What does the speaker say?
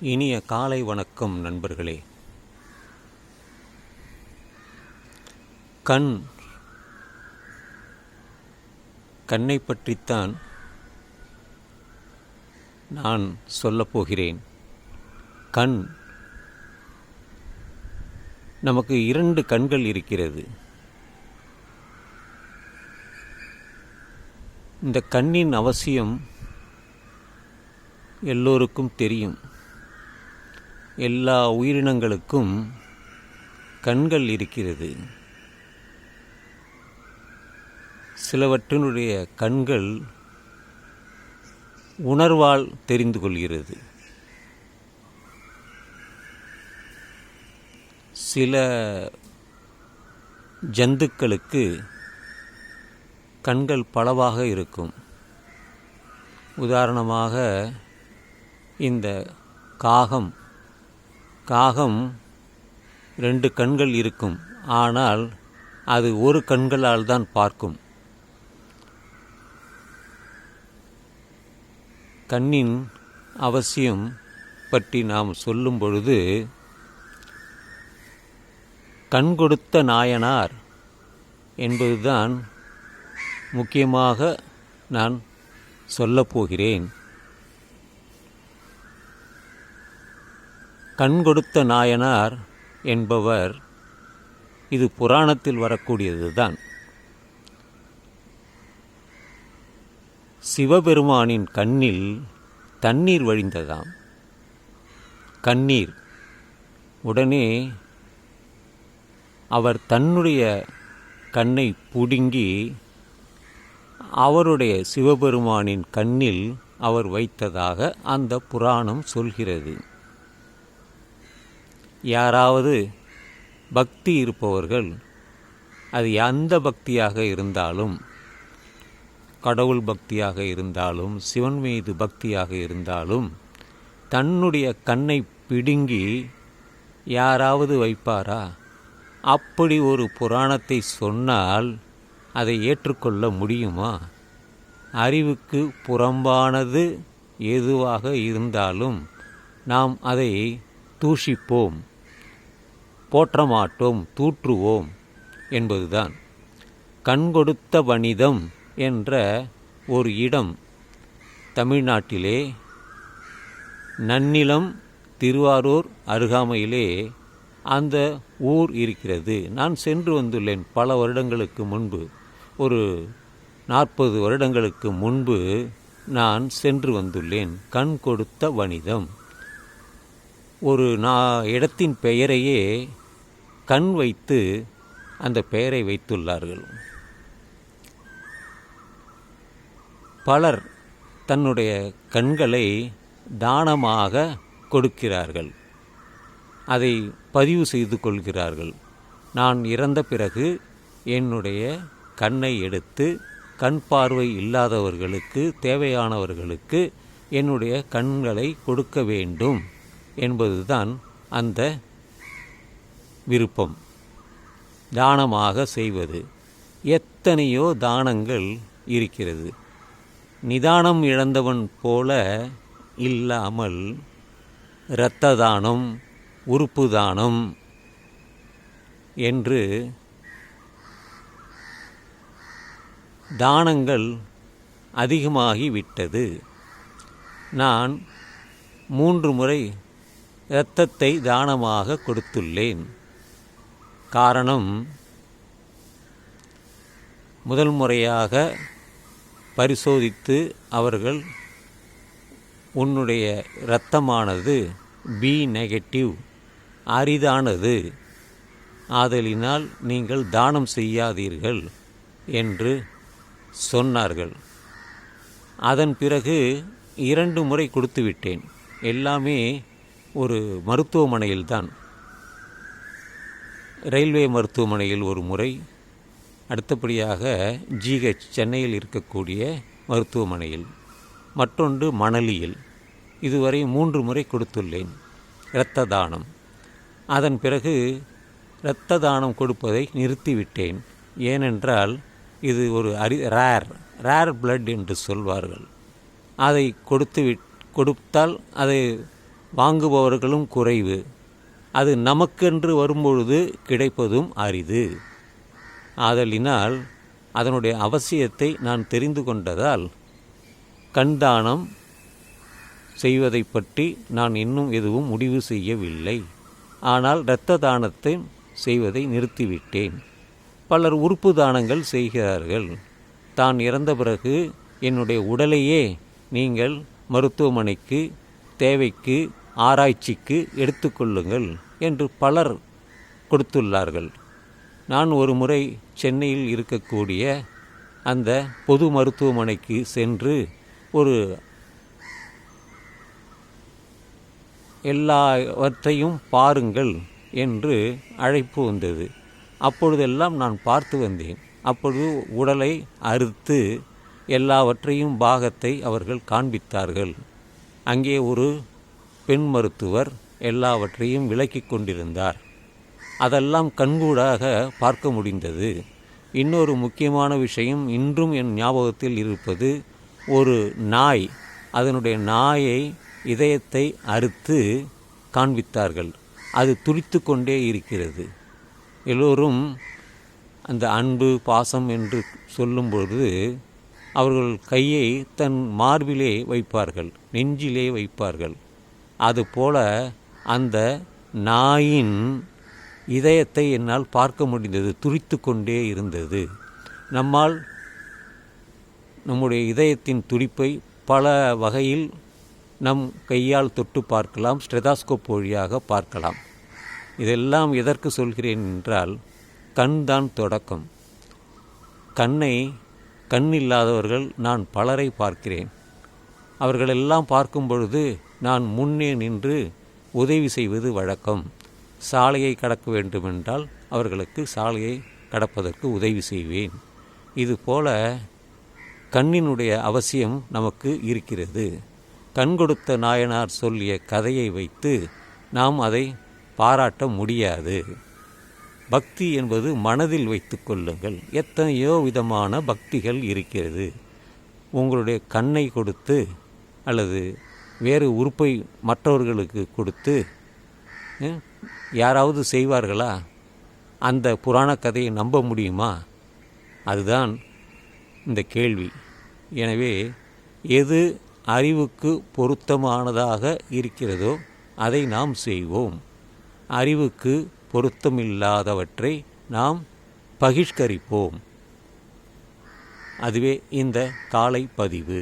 இனிய காலை வணக்கம் நண்பர்களே. கண் கண்ணை பற்றித்தான் நான் சொல்லப்போகிறேன் கண் நமக்கு இரண்டு கண்கள் இருக்கிறது. இந்த கண்ணின் அவசியம் எல்லோருக்கும் தெரியும். எல்லா உயிரினங்களுக்கும் கண்கள் இருக்கிறது. சிலவற்றினுடைய கண்கள் உணர்வால் தெரிந்து கொள்கிறது. சில ஜந்துக்களுக்கு கண்கள் பலவாக இருக்கும். உதாரணமாக இந்த காகம் காகம் ரெண்டு கண்கள் இருக்கும். ஆனால் அது ஒரு கண்களால் தான் பார்க்கும். கண்ணின் அவசியம் பற்றி நாம் சொல்லும் பொழுது கண் கொடுத்த நாயனார் என்பதுதான் முக்கியமாக நான் சொல்லப்போகிறேன் கண் கொடுத்த நாயனார் என்பவர் இது புராணத்தில் வரக்கூடியதுதான். சிவபெருமானின் கண்ணில் தண்ணீர் வழிந்ததாம். கண்ணீர். உடனே அவர் தன்னுடைய கண்ணை புடுங்கி அவருடைய சிவபெருமானின் கண்ணில் அவர் வைத்ததாக அந்த புராணம் சொல்கிறது. யாராவது பக்தி இருப்பவர்கள் அது எந்த பக்தியாக இருந்தாலும் கடவுள் பக்தியாக இருந்தாலும் சிவன் மீது பக்தியாக இருந்தாலும் தன்னுடைய கண்ணை பிடுங்கி யாராவது வைப்பாரா? அப்படி ஒரு புராணத்தை சொன்னால் அதை ஏற்றுக்கொள்ள முடியுமா? அறிவுக்கு புறம்பானது எதுவாக இருந்தாலும் நாம் அதை தூஷிப்போம். போற்ற மாட்டோம் தூற்றுவோம் என்பதுதான். கண்கொடுத்த வணிதம் என்ற ஒரு இடம் தமிழ்நாட்டிலே நன்னிலம் திருவாரூர் அருகாமையிலே அந்த ஊர் இருக்கிறது. நான் சென்று வந்துள்ளேன் பல வருடங்களுக்கு முன்பு ஒரு நாற்பது வருடங்களுக்கு முன்பு நான் சென்று வந்துள்ளேன். கண் கொடுத்த வணிதம். ஒரு நா இடத்தின் பெயரையே கண் வைத்து அந்த பெயரை வைத்துள்ளார்கள். பலர் தன்னுடைய கண்களை தானமாக கொடுக்கிறார்கள். அதை பதிவு செய்து கொள்கிறார்கள். நான் இறந்த பிறகு என்னுடைய கண்ணை எடுத்து கண் பார்வை இல்லாதவர்களுக்கு தேவையானவர்களுக்கு என்னுடைய கண்களை கொடுக்க வேண்டும் என்பதுதான் அந்த விருப்பம். தானமாக செய்வது. எத்தனையோ தானங்கள் இருக்கிறது. நிதானம் இழந்தவன் போல இல்லாமல் இரத்த தானம் உறுப்பு தானம் என்று தானங்கள் அதிகமாகிவிட்டது. நான் மூன்று முறை இரத்தத்தை தானமாக கொடுத்துள்ளேன். காரணம் முதல் முறையாக பரிசோதித்து அவர்கள் உன்னுடைய இரத்தமானது பி நெகட்டிவ் அரிதானது. ஆதலினால் நீங்கள் தானம் செய்யாதீர்கள் என்று சொன்னார்கள். அதன் பிறகு இரண்டு முறை கொடுத்து விட்டேன் எல்லாமே ஒரு மருத்துவமனையில்தான். ரயில்வே மருத்துவமனையில் ஒரு முறை அடுத்தபடியாக ஜிஹெச் சென்னையில் இருக்கக்கூடிய மருத்துவமனையில் மற்றொன்று மணலியில். இதுவரை மூன்று முறை கொடுத்துள்ளேன். இரத்த தானம். அதன் பிறகு இரத்த தானம் கொடுப்பதை நிறுத்திவிட்டேன். ஏனென்றால் இது ஒரு அரி ரேர் ரேர் பிளட் என்று சொல்வார்கள். அதை கொடுத்து விட் கொடுத்தால் அதை வாங்குபவர்களும் குறைவு. அது நமக்கென்று வரும்பொழுது கிடைப்பதும் அரிது. ஆதலினால் அதனுடைய அவசியத்தை நான் தெரிந்து கொண்டதால் கண்தானம் செய்வதை பற்றி நான் இன்னும் எதுவும் முடிவு செய்யவில்லை. ஆனால் இரத்த தானத்தை செய்வதை நிறுத்திவிட்டேன். பலர் உறுப்பு தானங்கள் செய்கிறார்கள். தான் இறந்த பிறகு என்னுடைய உடலையே நீங்கள் மருத்துவமனைக்கு தேவைக்கு ஆராய்ச்சிக்கு எடுத்துக்கொள்ளுங்கள் என்று பலர் கொடுத்துள்ளார்கள். நான் ஒரு முறை சென்னையில் இருக்கக்கூடிய அந்த பொது மருத்துவமனைக்கு சென்று ஒரு எல்லாவற்றையும் பாருங்கள் என்று அழைப்பு வந்தது. அப்பொழுதெல்லாம் நான் பார்த்து வந்தேன். அப்பொழுது உடலை அறுத்து எல்லாவற்றையும் பாகத்தை அவர்கள் காண்பித்தார்கள். அங்கே ஒரு பெண் மருத்துவர் எல்லாவற்றையும் விளக்கி கொண்டிருந்தார். அதெல்லாம் கண்கூடாக பார்க்க முடிந்தது. இன்னொரு முக்கியமான விஷயம் இன்றும் என் ஞாபகத்தில் இருப்பது ஒரு நாய் அதனுடைய நாயை இதயத்தை அறுத்து காண்பித்தார்கள். அது துடித்து கொண்டே இருக்கிறது. எல்லோரும் அந்த அன்பு பாசம் என்று சொல்லும்பொழுது அவர்கள் கையை தன் மார்பிலே வைப்பார்கள் நெஞ்சிலே வைப்பார்கள். அதுபோல அந்த நாயின் இதயத்தை என்னால் பார்க்க முடிந்தது துரித்து கொண்டே இருந்தது. நம்மால் நம்முடைய இதயத்தின் துடிப்பை பல வகையில் நம் கையால் தொட்டு பார்க்கலாம் ஸ்டெதாஸ்கோப் வழியாக பார்க்கலாம். இதெல்லாம் எதற்கு சொல்கிறேன் என்றால் கண் தான் தொடக்கம். கண்ணை கண் இல்லாதவர்கள் நான் பலரை பார்க்கிறேன். அவர்களெல்லாம் பார்க்கும் பொழுது நான் முன்னே நின்று உதவி செய்வது வழக்கம். சாலையை கடக்க வேண்டுமென்றால் அவர்களுக்கு சாலையை கடப்பதற்கு உதவி செய்வேன். இதுபோல கண்ணினுடைய அவசியம் நமக்கு இருக்கிறது. கண் கொடுத்த நாயனார் சொல்லிய கதையை வைத்து நாம் அதை பாராட்ட முடியாது. பக்தி என்பது மனதில் வைத்து கொள்ளுங்கள். எத்தனையோ விதமான பக்திகள் இருக்கிறது. உங்களுடைய கண்ணை கொடுத்து அல்லது வேறு உறுப்பை மற்றவர்களுக்கு கொடுத்து யாராவது செய்வார்களா? அந்த புராண கதையை நம்ப முடியுமா? அதுதான் இந்த கேள்வி. எனவே எது அறிவுக்கு பொருத்தமானதாக இருக்கிறதோ அதை நாம் செய்வோம். அறிவுக்கு பொருத்தமில்லாதவற்றை நாம் பகிஷ்கரிப்போம். அதுவே இந்த காலை பதிவு